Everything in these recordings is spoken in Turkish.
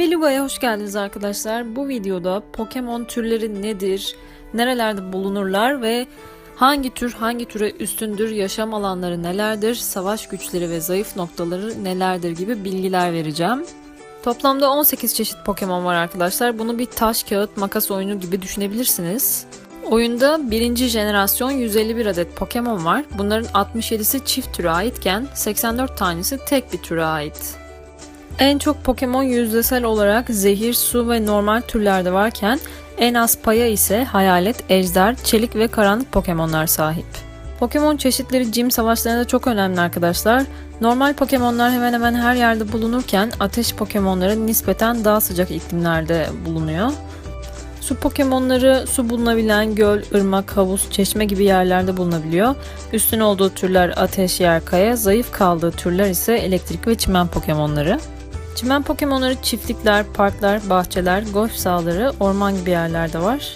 Beluga'ya hoş geldiniz arkadaşlar. Bu videoda Pokemon türleri nedir, nerelerde bulunurlar ve hangi tür hangi türe üstündür, yaşam alanları nelerdir, savaş güçleri ve zayıf noktaları nelerdir gibi bilgiler vereceğim. Toplamda 18 çeşit Pokemon var arkadaşlar. Bunu bir taş, kağıt, makas oyunu gibi düşünebilirsiniz. Oyunda birinci jenerasyon 151 adet Pokemon var. Bunların 67'si çift türe aitken 84 tanesi tek bir türe ait. En çok Pokemon yüzdesel olarak zehir, su ve normal türlerde varken en az paya ise hayalet, ejder, çelik ve karanlık Pokemonlar sahip. Pokemon çeşitleri Gym savaşlarında çok önemli arkadaşlar. Normal Pokemonlar hemen hemen her yerde bulunurken ateş Pokemonları nispeten daha sıcak iklimlerde bulunuyor. Su Pokemonları su bulunabilen göl, ırmak, havuz, çeşme gibi yerlerde bulunabiliyor. Üstün olduğu türler ateş, yer, kaya, zayıf kaldığı türler ise elektrik ve çimen Pokemonları. Çimen Pokemonları çiftlikler, parklar, bahçeler, golf sahaları, orman gibi yerlerde var.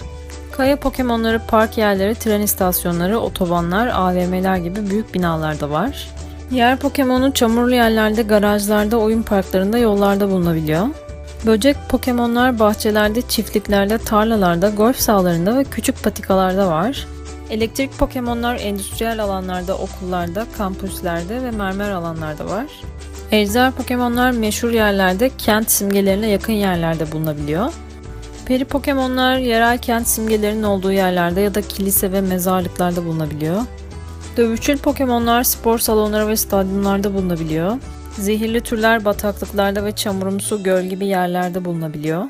Kaya Pokemonları park yerleri, tren istasyonları, otobanlar, AVM'ler gibi büyük binalarda var. Yer Pokemonu çamurlu yerlerde, garajlarda, oyun parklarında, yollarda bulunabiliyor. Böcek Pokemonlar bahçelerde, çiftliklerde, tarlalarda, golf sahalarında ve küçük patikalarda var. Elektrik Pokemonlar endüstriyel alanlarda, okullarda, kampüslerde ve mermer alanlarda var. Ejder Pokemonlar meşhur yerlerde, kent simgelerine yakın yerlerde bulunabiliyor. Peri Pokemonlar yerel kent simgelerinin olduğu yerlerde ya da kilise ve mezarlıklarda bulunabiliyor. Dövüşçül Pokemonlar spor salonları ve stadyumlarda bulunabiliyor. Zehirli türler bataklıklarda ve çamurumsu göl gibi yerlerde bulunabiliyor.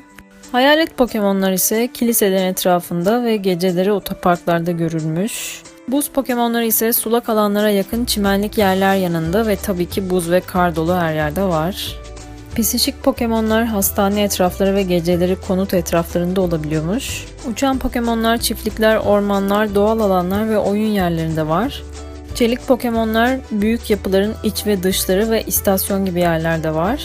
Hayalet Pokemonlar ise kiliselerin etrafında ve geceleri otoparklarda görülmüş. Buz Pokemonları ise sulak alanlara yakın çimenlik yerler yanında ve tabii ki buz ve kar dolu her yerde var. Pisişik Pokemonlar hastane etrafları ve geceleri konut etraflarında olabiliyormuş. Uçan Pokemonlar çiftlikler, ormanlar, doğal alanlar ve oyun yerlerinde var. Çelik Pokemonlar büyük yapıların iç ve dışları ve istasyon gibi yerlerde var.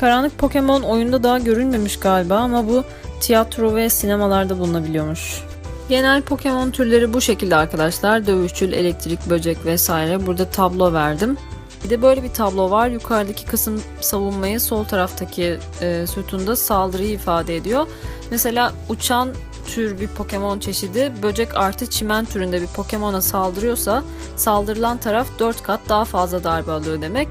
Karanlık Pokemon oyunda daha görülmemiş galiba ama bu tiyatro ve sinemalarda bulunabiliyormuş. Genel Pokemon türleri bu şekilde arkadaşlar. Dövüşçül, elektrik, böcek vesaire. Burada tablo verdim. Bir de böyle bir tablo var. Yukarıdaki kısım savunmayı, sol taraftaki e, sütunda saldırıyı ifade ediyor. Mesela uçan tür bir Pokemon çeşidi böcek artı çimen türünde bir Pokemon'a saldırıyorsa saldırılan taraf 4 kat daha fazla darbe alıyor demek.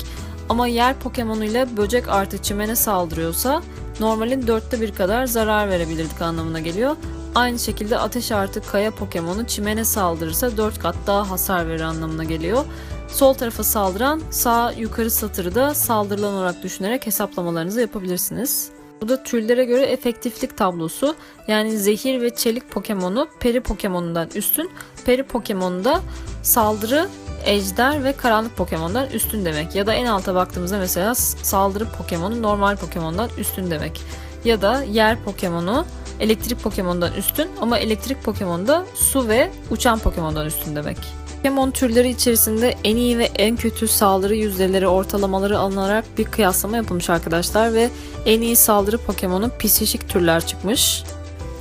Ama yer Pokemonu ile böcek artı çimene saldırıyorsa normalin dörtte bir kadar zarar verebilirdik anlamına geliyor. Aynı şekilde ateş artı kaya Pokemon'u çimene saldırırsa 4 kat daha hasar verir anlamına geliyor. Sol tarafa saldıran sağ yukarı satırı da saldırılan olarak düşünerek hesaplamalarınızı yapabilirsiniz. Bu da türlere göre efektiflik tablosu. Yani zehir ve çelik Pokemon'u peri Pokemon'undan üstün, peri Pokemon'u da saldırı, ejder ve karanlık Pokemon'dan üstün demek. Ya da en alta baktığımızda mesela saldırı Pokemon'u normal Pokemon'dan üstün demek. Ya da yer Pokemon'u elektrik Pokemon'dan üstün ama elektrik Pokemon'da su ve uçan Pokemon'dan üstün demek. Pokemon türleri içerisinde en iyi ve en kötü saldırı yüzdeleri ortalamaları alınarak bir kıyaslama yapılmış arkadaşlar ve en iyi saldırı Pokemon'u pisişik türler çıkmış.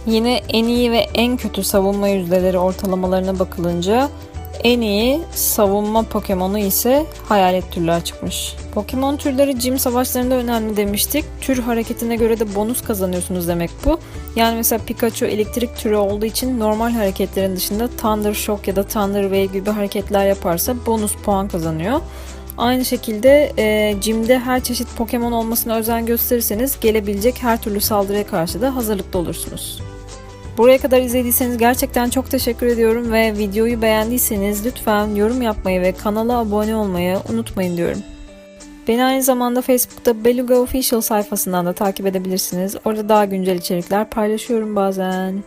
Yine en iyi ve en kötü savunma yüzdeleri ortalamalarına bakılınca en iyi savunma Pokemon'u ise hayalet türler çıkmış. Pokemon türleri gym savaşlarında önemli demiştik. Tür hareketine göre de bonus kazanıyorsunuz demek bu. Yani mesela Pikachu elektrik türü olduğu için normal hareketlerin dışında Thunder Shock ya da Thunder Wave gibi hareketler yaparsa bonus puan kazanıyor. Aynı şekilde e, Gym'de her çeşit Pokemon olmasına özen gösterirseniz gelebilecek her türlü saldırıya karşı da hazırlıklı olursunuz. Buraya kadar izlediyseniz gerçekten çok teşekkür ediyorum ve videoyu beğendiyseniz lütfen yorum yapmayı ve kanala abone olmayı unutmayın diyorum. Beni aynı zamanda Facebook'ta Beluga Official sayfasından da takip edebilirsiniz. Orada daha güncel içerikler paylaşıyorum bazen.